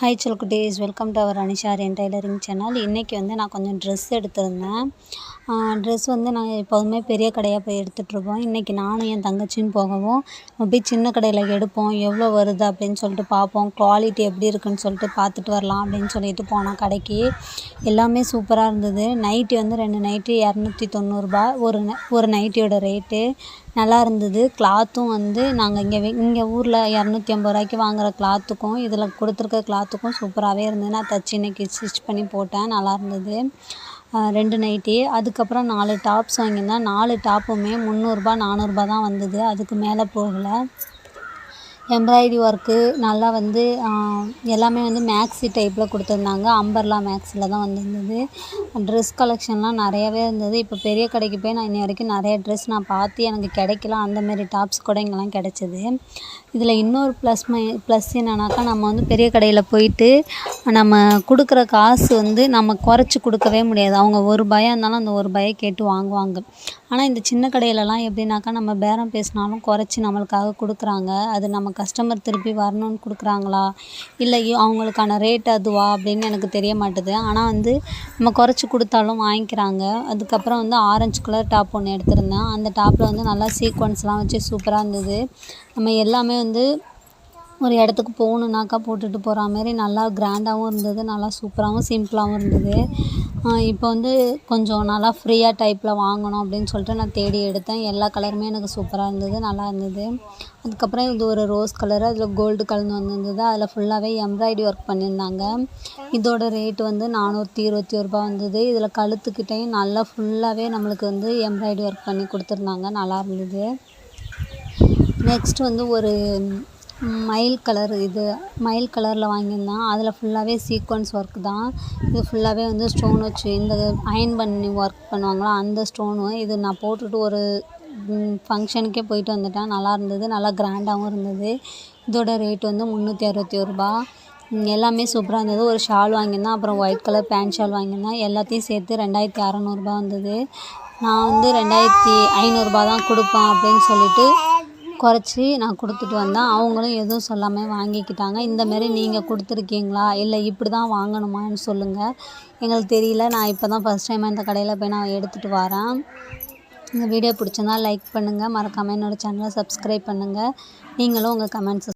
Hi குட்டீஸ் welcome to our அனிஷாரியன் tailoring channel இன்றைக்கி வந்து நான் கொஞ்சம் ட்ரெஸ் எடுத்திருந்தேன் ட்ரெஸ் வந்து நான் எப்போதுமே பெரிய கடையாக போய் எடுத்துகிட்ருப்போம் இன்றைக்கி நானும் என் தங்கச்சியும் போகவும் போய் சின்ன கடையில் எடுப்போம் எவ்வளோ வருது அப்படின்னு சொல்லிட்டு பார்ப்போம் குவாலிட்டி எப்படி இருக்குன்னு சொல்லிட்டு பார்த்துட்டு வரலாம் அப்படின்னு சொல்லிட்டு போனோம் கடைக்கு எல்லாமே சூப்பராக இருந்தது நைட்டி வந்து ரெண்டு நைட்டி இரநூத்தி தொண்ணூறுரூபா ஒரு ஒரு நைட்டியோட ரேட்டு நல்லா இருந்தது கிளாத்தும் வந்து நாங்கள் இங்கே இங்கே ஊரில் இரநூத்தி ஐம்பது ரூபாய்க்கு வாங்குகிற கிளாத்துக்கும் இதில் கொடுத்துருக்க கிளாத்துக்கும் சூப்பராகவே இருந்தது. நான் தச்சு இன்றைக்கி ஸ்டிச் பண்ணி போட்டேன். நல்லா இருந்தது. ரெண்டு நைட்டி. அதுக்கப்புறம் நாலு டாப்ஸ் வாங்கியிருந்தேன். நாலு டாப்புமே முந்நூறுரூபா நானூறுரூபா தான் வந்தது. அதுக்கு மேலே போகலை. எம்ப்ராய்டி ஒர்க்கு நல்லா வந்து எல்லாமே வந்து மேக்ஸி டைப்பில் கொடுத்துருந்தாங்க. அம்பர்லா மேக்ஸில் தான் வந்திருந்தது. ட்ரெஸ் கலெக்ஷன்லாம் நிறையாவே இருந்தது. இப்போ பெரிய கடைக்கு போய் நான் இன்னி வரைக்கும் நிறைய ட்ரெஸ் நான் பார்த்து எனக்கு கிடைக்கல அந்தமாரி டாப்ஸ் கூட இங்கெல்லாம் கிடச்சிது. இதில் இன்னொரு ப்ளஸ் மை ப்ளஸ் என்னன்னாக்கா நம்ம வந்து பெரிய கடையில் போயிட்டு நம்ம கொடுக்குற காசு வந்து நம்ம குறைச்சி கொடுக்கவே முடியாது. அவங்க ஒரு பயம் இருந்தாலும் அந்த ஒரு பயம் கேட்டு வாங்குவாங்க. ஆனால் இந்த சின்ன கடையிலலாம் எப்படின்னாக்கா நம்ம பேரம் பேசினாலும் குறைச்சி நம்மளுக்காக கொடுக்குறாங்க. அது நமக்கு கஸ்டமர் திருப்பி வரணும்னு கொடுக்குறாங்களா? இல்லை அவங்களுக்கான ரேட் அதுவா? அப்படின்னு எனக்கு தெரிய மாட்டுது. ஆனால் வந்து நம்ம குறைச்சி கொடுத்தாலும் வாங்கிக்கிறாங்க. அதுக்கப்புறம் வந்து ஆரஞ்சு கலர் டாப் ஒன்று எடுத்திருந்தேன். அந்த டாப்பில் வந்து நல்லா சீக்வன்ஸ்லாம் வச்சு சூப்பராக இருந்தது. நம்ம எல்லாமே வந்து ஒரு இடத்துக்கு போகணுன்னாக்கா போட்டுட்டு போகிற மாதிரி நல்லா கிராண்டாகவும் இருந்தது நல்லா சூப்பராகவும் சிம்பிளாகவும் இருந்தது. இப்போ வந்து கொஞ்சம் நல்லா ஃப்ரீயாக டைப்பில் வாங்கணும் அப்படின்னு சொல்லிட்டு நான் தேடி எடுத்தேன். எல்லா கலருமே எனக்கு சூப்பராக இருந்தது நல்லா இருந்தது. அதுக்கப்புறம் இது ஒரு ரோஸ் கலரு அதில் கோல்டு கலந்து வந்திருந்தது அதில் ஃபுல்லாகவே எம்ப்ராய்டி ஒர்க் பண்ணியிருந்தாங்க. இதோட ரேட் வந்து நானூற்றி இருபத்தி ஒரு ரூபா வந்தது. இதில் கழுத்துக்கிட்டேயும் நல்லா ஃபுல்லாகவே நம்மளுக்கு வந்து எம்ப்ராய்டி ஒர்க் பண்ணி கொடுத்துருந்தாங்க. நல்லா இருந்தது. நெக்ஸ்ட் வந்து ஒரு மயில் கலர் இது மயில் கலரில் வாங்கியிருந்தேன். அதில் ஃபுல்லாகவே சீக்வன்ஸ் ஒர்க் தான். இது ஃபுல்லாகவே வந்து ஸ்டோன் வச்சு இந்த அயன் பண்ணி ஒர்க் பண்ணுவாங்களா அந்த ஸ்டோனு இது நான் போட்டுட்டு ஒரு ஃபங்க்ஷனுக்கே போயிட்டு வந்துட்டேன். நல்லா இருந்தது நல்லா கிராண்டாகவும் இருந்தது. இதோட ரேட் வந்து முந்நூற்றி அறுபத்தி ஒரு ரூபா. எல்லாமே சூப்பராக இருந்தது. ஒரு ஷால் வாங்கியிருந்தேன் அப்புறம் ஒயிட் கலர் பேண்ட் ஷால் வாங்கியிருந்தேன். எல்லாத்தையும் சேர்த்து ரெண்டாயிரத்தி அறநூறுபா வந்தது. நான் வந்து ரெண்டாயிரத்தி ஐநூறுரூபா தான் கொடுப்பேன் அப்படின்னு சொல்லிட்டு குறைச்சி நான் கொடுத்துட்டு வந்தேன். அவங்களும் எதுவும் சொல்லாமல் வாங்கிக்கிட்டாங்க. இந்தமாரி நீங்கள் கொடுத்துருக்கீங்களா? இல்லை இப்படி தான் வாங்கணுமான்னு சொல்லுங்கள் எங்களுக்கு தெரியல. நான் இப்போ தான் ஃபஸ்ட் டைம் இந்த கடையில் போய் நான் எடுத்துகிட்டு வரேன். இந்த வீடியோ பிடிச்சிருந்தா லைக் பண்ணுங்கள் மறக்காமல் என்னோடய சேனலை சப்ஸ்கிரைப் பண்ணுங்கள் நீங்களும் உங்கள் கமெண்ட்ஸை